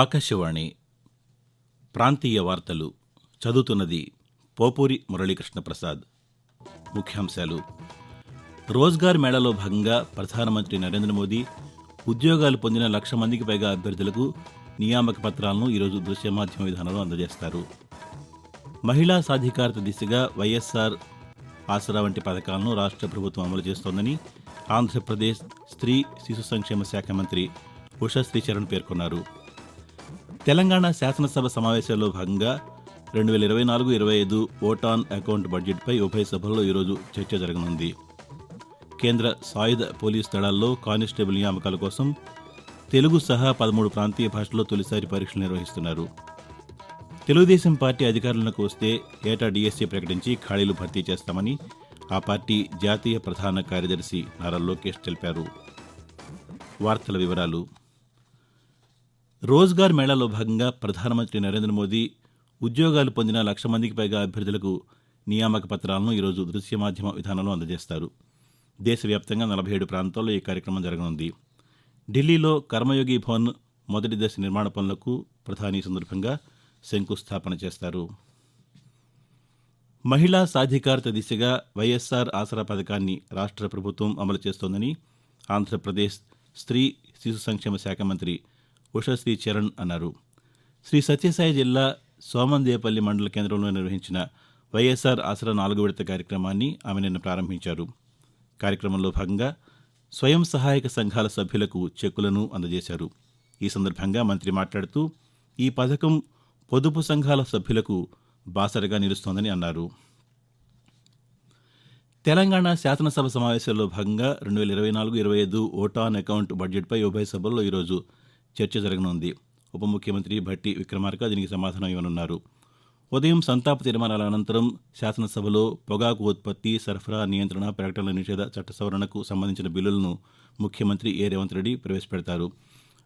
ఆకాశవాణి ప్రాంతీయ వార్తలు చదువుతున్నది పోపూరి మురళీకృష్ణ ప్రసాద్ ముఖ్యాంశాలు. రోజ్గార్ మేళాలో భాగంగా ప్రధానమంత్రి నరేంద్ర మోదీ ఉద్యోగాలు పొందిన లక్ష మందికి పైగా అభ్యర్థులకు నియామక పత్రాలను ఈరోజు దృశ్య మాధ్యమ విధానంలో అందజేస్తారు. మహిళా సాధికారత దిశగా వైఎస్ఆర్ ఆసరా వంటి పథకాలను రాష్ట్ర ప్రభుత్వం అమలు చేస్తోందని ఆంధ్రప్రదేశ్ స్త్రీ శిశు సంక్షేమ శాఖ మంత్రి ఉషా శ్రీచరణ్ పేర్కొన్నారు. తెలంగాణ శాసనసభ సమావేశాల్లో భాగంగా రెండు వేల ఇరవై నాలుగు ఇరవై ఐదు ఓటాన్ అకౌంట్ బడ్జెట్పై ఉభయ సభల్లో ఈరోజు చర్చ జరగనుంది. కేంద్ర సాయుధ పోలీస్ దళాల్లో కానిస్టేబుల్ నియామకాల కోసం తెలుగు సహా పదమూడు ప్రాంతీయ భాషల్లో తొలిసారి పరీక్షలు నిర్వహిస్తున్నారు. తెలుగుదేశం పార్టీ అధికారంలోకి వస్తే ఏటా డీఎస్సీ ప్రకటించి ఖాళీలు భర్తీ చేస్తామని ఆ పార్టీ జాతీయ ప్రధాన కార్యదర్శి నారా లోకేష్ తెలిపారు. వార్తల వివరాలు రోజ్గార్ మేళాలో భాగంగా ప్రధానమంత్రి నరేంద్ర మోదీ ఉద్యోగాలు పొందిన లక్ష మందికి పైగా అభ్యర్థులకు నియామక పత్రాలను ఈరోజు దృశ్య మాధ్యమ విధానంలో అందజేస్తారు. దేశవ్యాప్తంగా నలభై ఏడు ప్రాంతాల్లో ఈ కార్యక్రమం జరగనుంది. ఢిల్లీలో కర్మయోగి భవన్ మొదటి దశ నిర్మాణ పనులకు ప్రధాని సందర్భంగా శంకుస్థాపన చేస్తారు. మహిళా సాధికారత దిశగా వైఎస్ఆర్ ఆసరా పథకాన్ని రాష్ట్ర ప్రభుత్వం అమలు చేస్తోందని ఆంధ్రప్రదేశ్ స్త్రీ శిశు సంక్షేమ శాఖ మంత్రి ఉషశ్రీ చరణ్ అన్నారు. శ్రీ సత్యసాయి జిల్లా సోమందేపల్లి మండల కేంద్రంలో నిర్వహించిన వైఎస్ఆర్ ఆసరా నాలుగు విడత కార్యక్రమాన్ని ఆమె నిన్న ప్రారంభించారు. కార్యక్రమంలో భాగంగా స్వయం సహాయక సంఘాల సభ్యులకు చెక్కులను అందజేశారు. ఈ సందర్భంగా మంత్రి మాట్లాడుతూ ఈ పథకం పొదుపు సంఘాల సభ్యులకు బాసరగా నిలుస్తోందని అన్నారు. తెలంగాణ శాసనసభ సమావేశాల్లో భాగంగా రెండు వేల ఇరవై నాలుగు ఇరవై ఐదు ఓటాన్ అకౌంట్ బడ్జెట్పై ఉభయ సభల్లో ఈరోజు చర్చ జరగనుంది. ఉప ముఖ్యమంత్రి భట్టి విక్రమార్క దీనికి సమాధానం ఇవ్వనున్నారు. ఉదయం సంతాప తీర్మానాల అనంతరం శాసనసభలో పొగాకు ఉత్పత్తి సరఫరా నియంత్రణ ప్రకటనల నిషేధ చట్ట సవరణకు సంబంధించిన బిల్లులను ముఖ్యమంత్రి ఏ రేవంత్ రెడ్డి ప్రవేశపెడతారు.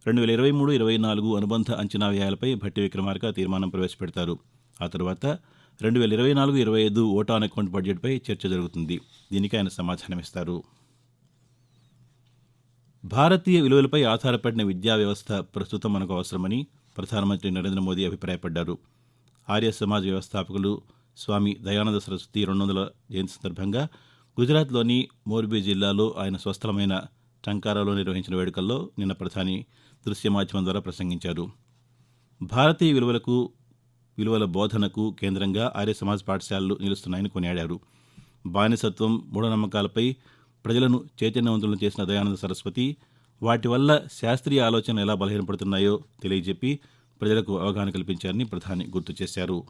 రెండు వేల ఇరవై మూడు ఇరవై నాలుగు అనుబంధ అంచనా వ్యయాలపై భట్టి విక్రమార్క తీర్మానం ప్రవేశపెడతారు. ఆ తర్వాత రెండు వేల ఇరవై నాలుగు ఇరవై ఐదు ఓటాన్ అకౌంట్ బడ్జెట్పై చర్చ జరుగుతుంది. దీనికి ఆయన సమాధానమిస్తారు. భారతీయ విలువలపై ఆధారపడిన విద్యా వ్యవస్థ ప్రస్తుతం మనకు అవసరమని ప్రధానమంత్రి నరేంద్ర మోదీ అభిప్రాయపడ్డారు. ఆర్య సమాజ్ వ్యవస్థాపకులు స్వామి దయానంద సరస్వతి రెండు వందల జయంతి సందర్భంగా గుజరాత్లోని మోర్బీ జిల్లాలో ఆయన స్వస్థలమైన టంకారాలో నిర్వహించిన వేడుకల్లో నిన్న ప్రధాని దృశ్య మాధ్యమం ద్వారా ప్రసంగించారు. భారతీయ విలువలకు విలువల బోధనకు కేంద్రంగా ఆర్య సమాజ్ పాఠశాలలు నిలుస్తున్నాయని కొనియాడారు. బానిసత్వం మూఢనమ్మకాలపై ప్రజలను చైతన్యవంతులను చేసిన దయానంద సరస్వతి వాటి వల్ల శాస్త్రీయ ఆలోచనలు ఎలా బలహీనపడుతున్నాయో తెలియజెప్పి ప్రజలకు అవగాహన కల్పించారని ప్రధాని గుర్తు చేశారు.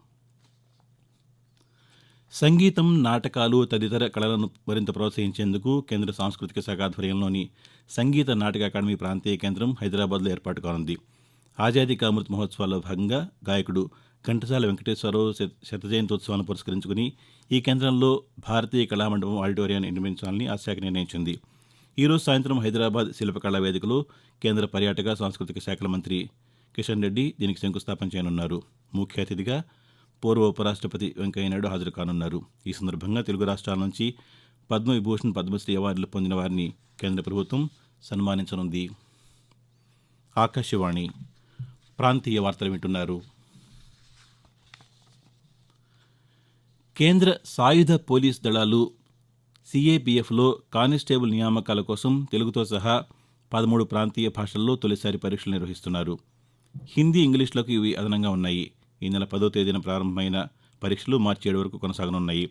సంగీతం నాటకాలు తదితర కళలను మరింత ప్రోత్సహించేందుకు కేంద్ర సాంస్కృతిక శాఖ ఆధ్వర్యంలోని సంగీత నాటక అకాడమీ ప్రాంతీయ కేంద్రం హైదరాబాద్లో ఏర్పాటు కానుంది. ఆజాదీ కా అమృత్ మహోత్సవాల్లో భాగంగా గాయకుడు ఘంటసాల వెంకటేశ్వరరావు శత శత జయంతోత్సవాన్ని పురస్కరించుకుని ఈ కేంద్రంలో భారతీయ కళామండపం ఆడిటోరియాన్ని నిర్మించాలని ఆ శాఖ నిర్ణయించింది ఈరోజు సాయంత్రం హైదరాబాద్ శిల్పకళా వేదికలో కేంద్ర పర్యాటక సాంస్కృతిక శాఖల మంత్రి కిషన్ రెడ్డి దీనికి శంకుస్థాపన చేయనున్నారు. ముఖ్య అతిథిగా పూర్వ ఉపరాష్ట్రపతి వెంకయ్యనాయుడు హాజరు కానున్నారు. ఈ సందర్భంగా తెలుగు రాష్ట్రాల నుంచి పద్మవిభూషణ్ పద్మశ్రీ అవార్డులు పొందిన వారిని కేంద్ర ప్రభుత్వం సన్మానించనుంది. ఆకాశవాణి ప్రాంతీయ వార్తలు వింటున్నారు. కేంద్ర సాయుధ పోలీస్ దళాలు సీఏబీఎఫ్లో కానిస్టేబుల్ నియామకాల కోసం తెలుగుతో సహా పదమూడు ప్రాంతీయ భాషల్లో తొలిసారి పరీక్షలు నిర్వహిస్తున్నారు. హిందీ ఇంగ్లీష్లకు ఇవి అదనంగా ఉన్నాయి. ఈ నెల పదో తేదీన ప్రారంభమైన పరీక్షలు మార్చి ఏడు వరకు కొనసాగనున్నాయి.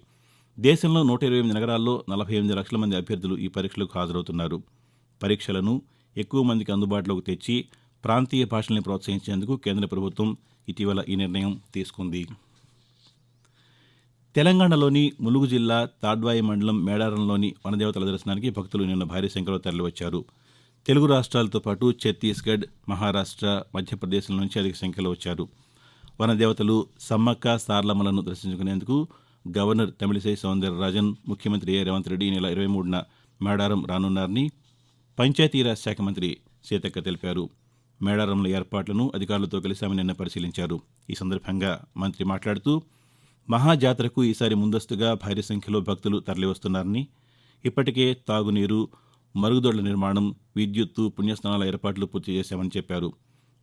దేశంలో నూట ఇరవై ఎనిమిది నగరాల్లో నలభై ఎనిమిది లక్షల మంది అభ్యర్థులు ఈ పరీక్షలకు హాజరవుతున్నారు. పరీక్షలను ఎక్కువ మందికి అందుబాటులోకి తెచ్చి ప్రాంతీయ భాషల్ని ప్రోత్సహించేందుకు కేంద్ర ప్రభుత్వం ఇటీవల ఈ నిర్ణయం తీసుకుంది. తెలంగాణలోని ములుగు జిల్లా తాడ్వాయి మండలం మేడారంలోని వనదేవతల దర్శనానికి భక్తులు నిన్న భారీ సంఖ్యలో తరలివచ్చారు. తెలుగు రాష్ట్రాలతో పాటు ఛత్తీస్గఢ్ మహారాష్ట్ర మధ్యప్రదేశ్ల నుంచి అధిక సంఖ్యలో వచ్చారు. వనదేవతలు సమ్మక్క సార్లమ్మలను దర్శించుకునేందుకు గవర్నర్ తమిళిసై సౌందరరాజన్ ముఖ్యమంత్రి ఏ రేవంత్ రెడ్డి ఈ నెల ఇరవై మూడున మేడారం రానున్నారని పంచాయతీరాజ్ శాఖ మంత్రి సీతక్క తెలిపారు. మేడారంలో ఏర్పాట్లను అధికారులతో కలిసి ఆమె నిన్న పరిశీలించారు. ఈ సందర్భంగా మంత్రి మాట్లాడుతూ మహాజాతరకు ఈసారి ముందస్తుగా భారీ సంఖ్యలో భక్తులు తరలివస్తున్నారని ఇప్పటికే తాగునీరు మరుగుదొడ్ల నిర్మాణం విద్యుత్తు పుణ్యస్నానాల ఏర్పాట్లు పూర్తి చేశామని చెప్పారు.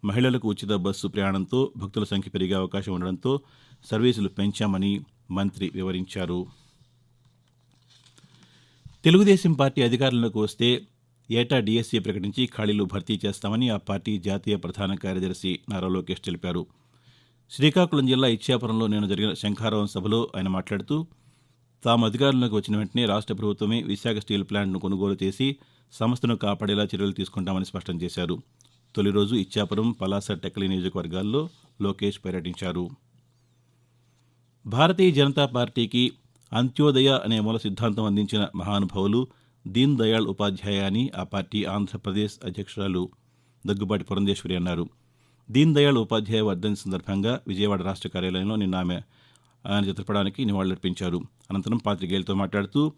మహిళలకు ఉచిత బస్సు ప్రయాణంతో భక్తుల సంఖ్య పెరిగే అవకాశం ఉండడంతో సర్వీసులు పెంచామని మంత్రి వివరించారు. తెలుగుదేశం పార్టీ అధికారంలోకి వస్తే ఏటా డీఎస్సీ ప్రకటించి ఖాళీలు భర్తీ చేస్తామని ఆ పార్టీ జాతీయ ప్రధాన కార్యదర్శి నారా లోకేష్ తెలిపారు. శ్రీకాకుళం జిల్లా ఇచ్చాపురంలో నిన్న జరిగిన శంఖారావం సభలో ఆయన మాట్లాడుతూ తాము అధికారంలోకి వచ్చిన వెంటనే రాష్ట్ర ప్రభుత్వమే విశాఖ స్టీల్ ప్లాంట్ను కొనుగోలు చేసి సంస్థను కాపాడేలా చర్యలు తీసుకుంటామని స్పష్టం చేశారు. తొలి రోజు ఇచ్చాపురం పలాస టెక్కలి నియోజకవర్గాల్లో లోకేష్ పర్యటించారు. భారతీయ జనతా పార్టీకి అంత్యోదయ అనే మూల సిద్ధాంతం అందించిన మహానుభావులు దీన్ దయాళ్ ఉపాధ్యాయ అని ఆ పార్టీ ఆంధ్రప్రదేశ్ అధ్యక్షురాలు దగ్గుబాటి పురంధేశ్వరి అన్నారు. దీన్ దయాళ్ ఉపాధ్యాయ వర్ధని సందర్భంగా విజయవాడ రాష్ట్ర కార్యాలయంలో నిన్న ఆమె ఆయన చిత్రపటానికి నివాళులర్పించారు. అనంతరం పాతికేయులతో మాట్లాడుతూ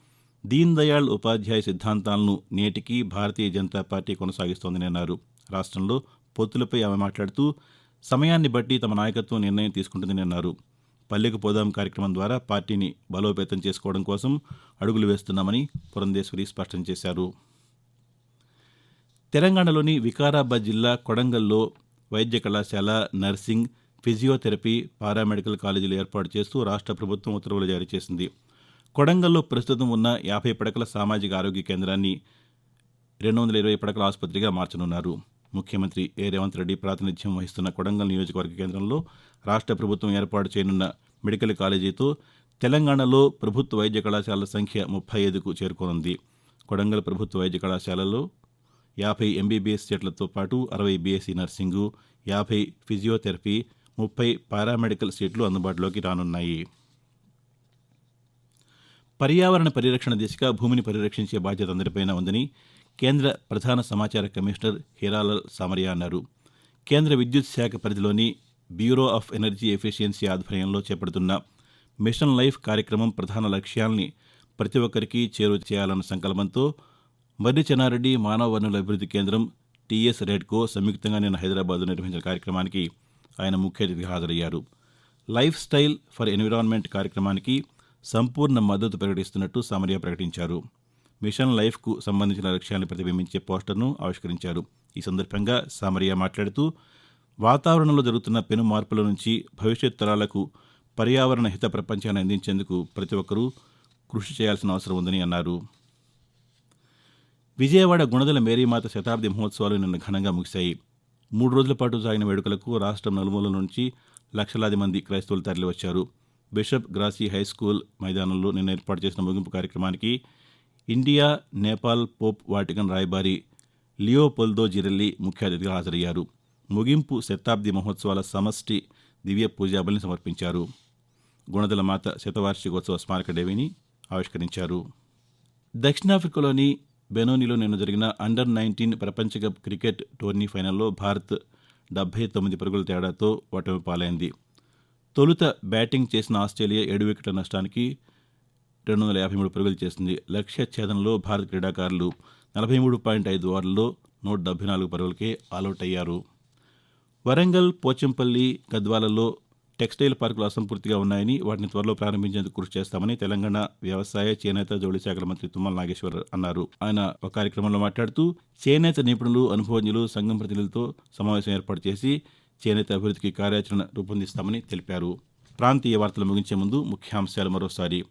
దీన్ దయాళ్ ఉపాధ్యాయ సిద్ధాంతాలను నేటికి భారతీయ జనతా పార్టీ కొనసాగిస్తోందని అన్నారు. రాష్ట్రంలో పొత్తులపై ఆమె మాట్లాడుతూ సమయాన్ని బట్టి తమ నాయకత్వం నిర్ణయం తీసుకుంటుందని అన్నారు. పల్లెకు పోదాం కార్యక్రమం ద్వారా పార్టీని బలోపేతం చేసుకోవడం కోసం అడుగులు వేస్తున్నామని పురంధేశ్వరి స్పష్టం చేశారు. తెలంగాణలోని వికారాబాద్ జిల్లా కొడంగల్లో వైద్య కళాశాల నర్సింగ్ ఫిజియోథెరపీ పారామెడికల్ కాలేజీలు ఏర్పాటు చేస్తూ రాష్ట్ర ప్రభుత్వం ఉత్తర్వులు జారీ చేసింది. కొడంగల్లో ప్రస్తుతం ఉన్న యాభై పడకల సామాజిక ఆరోగ్య కేంద్రాన్ని రెండు వందల ఇరవై పడకల ఆసుపత్రిగా మార్చనున్నారు. ముఖ్యమంత్రి ఏ. రేవంత్ రెడ్డి ప్రాతినిధ్యం వహిస్తున్న కొడంగల్ నియోజకవర్గ కేంద్రంలో రాష్ట్ర ప్రభుత్వం ఏర్పాటు చేయనున్న మెడికల్ కాలేజీతో తెలంగాణలో ప్రభుత్వ వైద్య కళాశాలల సంఖ్య ముప్పై ఐదుకు చేరుకోనుంది. కొడంగల్ ప్రభుత్వ వైద్య కళాశాలలో యాభై ఎంబీబీఎస్ సీట్లతో పాటు అరవై బీఎస్సీ నర్సింగు యాభై ఫిజియోథెరపీ ముప్పై పారామెడికల్ సీట్లు అందుబాటులోకి రానున్నాయి. పర్యావరణ పరిరక్షణ దిశగా భూమిని పరిరక్షించే బాధ్యత అందరిపైన ఉందని కేంద్ర ప్రధాన సమాచార కమిషనర్ హీరాలాల్ సామరియా అన్నారు. కేంద్ర విద్యుత్ శాఖ పరిధిలోని బ్యూరో ఆఫ్ ఎనర్జీ ఎఫిషియన్సీ ఆధ్వర్యంలో చేపడుతున్న మిషన్ లైఫ్ కార్యక్రమం ప్రధాన లక్ష్యాల్ని ప్రతి ఒక్కరికి చేరువ చేయాలన్న సంకల్పంతో మర్రి చెన్నారెడ్డి మానవ వనరుల అభివృద్ధి కేంద్రం టీఎస్ రెడ్కో సంయుక్తంగా నిన్న హైదరాబాద్లో నిర్వహించిన కార్యక్రమానికి ఆయన ముఖ్య అతిథిగా హాజరయ్యారు. లైఫ్ స్టైల్ ఫర్ ఎన్విరాన్మెంట్ కార్యక్రమానికి సంపూర్ణ మద్దతు ప్రకటిస్తున్నట్టు సామరియా ప్రకటించారు. మిషన్ లైఫ్కు సంబంధించిన లక్ష్యాలను ప్రతిబింబించే పోస్టర్ను ఆవిష్కరించారు. ఈ సందర్భంగా సామరియా మాట్లాడుతూ వాతావరణంలో జరుగుతున్న పెను మార్పుల నుంచి భవిష్యత్ తరాలకు పర్యావరణ హిత ప్రపంచాన్ని అందించేందుకు ప్రతి ఒక్కరూ కృషి చేయాల్సిన అవసరం ఉందని అన్నారు. విజయవాడ గుణదల మేరీమాత శతాబ్ది మహోత్సవాలు నిన్న ఘనంగా ముగిశాయి. మూడు రోజుల పాటు సాగిన వేడుకలకు రాష్ట్రం నలుమూలల నుంచి లక్షలాది మంది క్రైస్తవులు తరలివచ్చారు. బిషప్ గ్రాసీ హై స్కూల్ మైదానంలో నిన్న ఏర్పాటు చేసిన ముగింపు కార్యక్రమానికి ఇండియా నేపాల్ పోప్ వాటికన్ రాయబారి లియోపొల్దో జిరెల్లి ముఖ్య అతిథిగా హాజరయ్యారు. ముగింపు శతాబ్ది మహోత్సవాల సమష్టి దివ్య పూజాబలిని సమర్పించారు. గుణదల మాత శతవార్షికోత్సవ స్మారక దేవిని ఆవిష్కరించారు. దక్షిణాఫ్రికాలోని బెనోనిలో నిన్న జరిగిన అండర్ నైన్టీన్ ప్రపంచ కప్ క్రికెట్ టోర్నీ ఫైనల్లో భారత్ డెబ్బై తొమ్మిది పరుగుల తేడాతో ఓటమి పాలైంది. తొలుత బ్యాటింగ్ చేసిన ఆస్ట్రేలియా ఏడు వికెట్ల నష్టానికి రెండు వందల యాభై మూడు పరుగులు చేసింది. లక్ష్య ఛేదనలో భారత క్రీడాకారులు నలభై మూడు పాయింట్ ఐదు ఓవర్లలో నూట డెబ్బై నాలుగు పరుగులకే ఆలౌట్ అయ్యారు. వరంగల్ పోచంపల్లి గద్వాలలో టెక్స్టైల్ పార్కులు అసంపూర్తిగా ఉన్నాయని వాటిని త్వరలో ప్రారంభించేందుకు కృషి చేస్తామని తెలంగాణ వ్యవసాయ చేనేత జౌళి శాఖల మంత్రి తుమ్మల నాగేశ్వర అన్నారు. ఆయన ఒక కార్యక్రమంలో మాట్లాడుతూ చేనేత నిపుణులు అనుభవజ్ఞులు సంఘం ప్రతినిధులతో సమావేశం ఏర్పాటు చేసి చేనేత అభివృద్ధికి కార్యాచరణ రూపొందిస్తామని తెలిపారు. ప్రాంతీయ వార్తలు ముగించే ముందు ముఖ్యాంశాలు మరోసారి.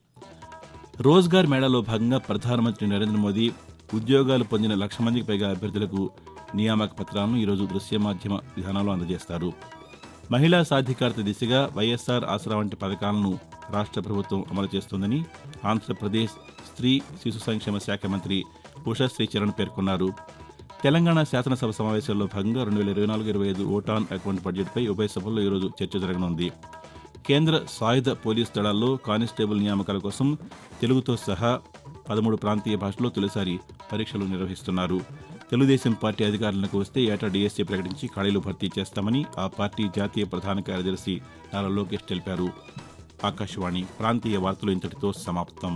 రోజ్గార్ మేళాలో భాగంగా ప్రధానమంత్రి నరేంద్ర మోదీ ఉద్యోగాలు పొందిన లక్ష మందికి పైగా అభ్యర్థులకు నియామక పత్రాలను ఈరోజు దృశ్య మాధ్యమ విధానంలో అందజేస్తారు. మహిళా సాధికారత దిశగా వైఎస్ఆర్ ఆసరా వంటి పథకాలను రాష్ట్ర ప్రభుత్వం అమలు చేస్తోందని ఆంధ్రప్రదేశ్ స్త్రీ శిశు సంక్షేమ శాఖ మంత్రి ఉషశ్రీ చరణ్ పేర్కొన్నారు. తెలంగాణ శాసనసభ సమావేశాల్లో భాగంగా రెండు వేల ఇరవై నాలుగు ఇరవై ఐదు ఓటాన్ అకౌంట్ బడ్జెట్పై ఉభయ సభల్లో ఈరోజు చర్చ జరగనుంది. కేంద్ర సాయుధ పోలీస్ దళాల్లో కానిస్టేబుల్ నియామకాల కోసం తెలుగుతో సహా పదమూడు ప్రాంతీయ భాషల్లో తొలిసారి పరీక్షలు నిర్వహిస్తున్నారు. తెలుగుదేశం పార్టీ అధికారంలోకి వస్తే ఏటా డీఎస్సీ ప్రకటించి ఖాళీలు భర్తీ చేస్తామని ఆ పార్టీ జాతీయ ప్రధాన కార్యదర్శి నారా లోకేష్ తెలిపారు. ఆకాశవాణి ప్రాంతీయ వార్తలు ఇంతటితో సమాప్తం.